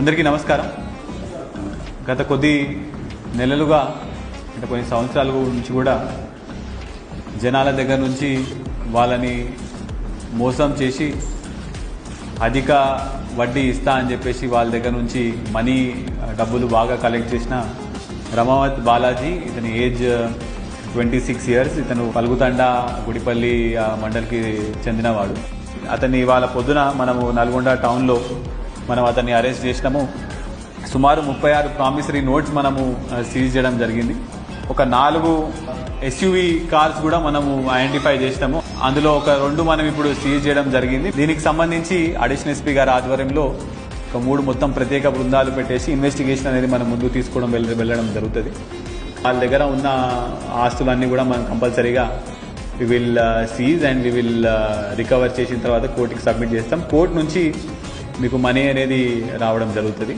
అందరికీ నమస్కారం. గత కొద్ది నెలలుగా అంటే కొన్ని సంవత్సరాల నుంచి కూడా జనాల దగ్గర నుంచి వాళ్ళని మోసం చేసి అధిక వడ్డీ ఇస్తా అని చెప్పేసి వాళ్ళ దగ్గర నుంచి మనీ డబ్బులు బాగా కలెక్ట్ చేసిన రమావత్ బాలాజీ ఇతని ఏజ్ ట్వంటీ సిక్స్ ఇయర్స్ ఇతను పలుగుతండ గుడిపల్లి మండలికి చెందినవాడు. అతన్ని ఇవాళ పొద్దున మనము నల్గొండ టౌన్లో మనం అతన్ని అరెస్ట్ చేసినాము. సుమారు ముప్పై ఆరు ప్రామిసరీ నోట్స్ మనము సీజ్ చేయడం జరిగింది. ఒక నాలుగు ఎస్యూవి కార్స్ కూడా మనము ఐడెంటిఫై చేసినాము. అందులో ఒక రెండు మనం ఇప్పుడు సీజ్ చేయడం జరిగింది. దీనికి సంబంధించి అడిషనల్ ఎస్పీ గారి ఆధ్వర్యంలో ఒక మూడు మొత్తం ప్రత్యేక బృందాలు పెట్టేసి ఇన్వెస్టిగేషన్ అనేది మనం ముందు తీసుకోవడం వెళ్ళ- వెళ్ళడం జరుగుతుంది. వాళ్ళ దగ్గర ఉన్న ఆస్తులన్నీ కూడా మనం కంపల్సరీగా we will seize and we will recover చేసిన తర్వాత కోర్టుకి సబ్మిట్ చేస్తాం. కోర్టు నుంచి మీకు మనీ అనేది రావడం జరుగుతుంది.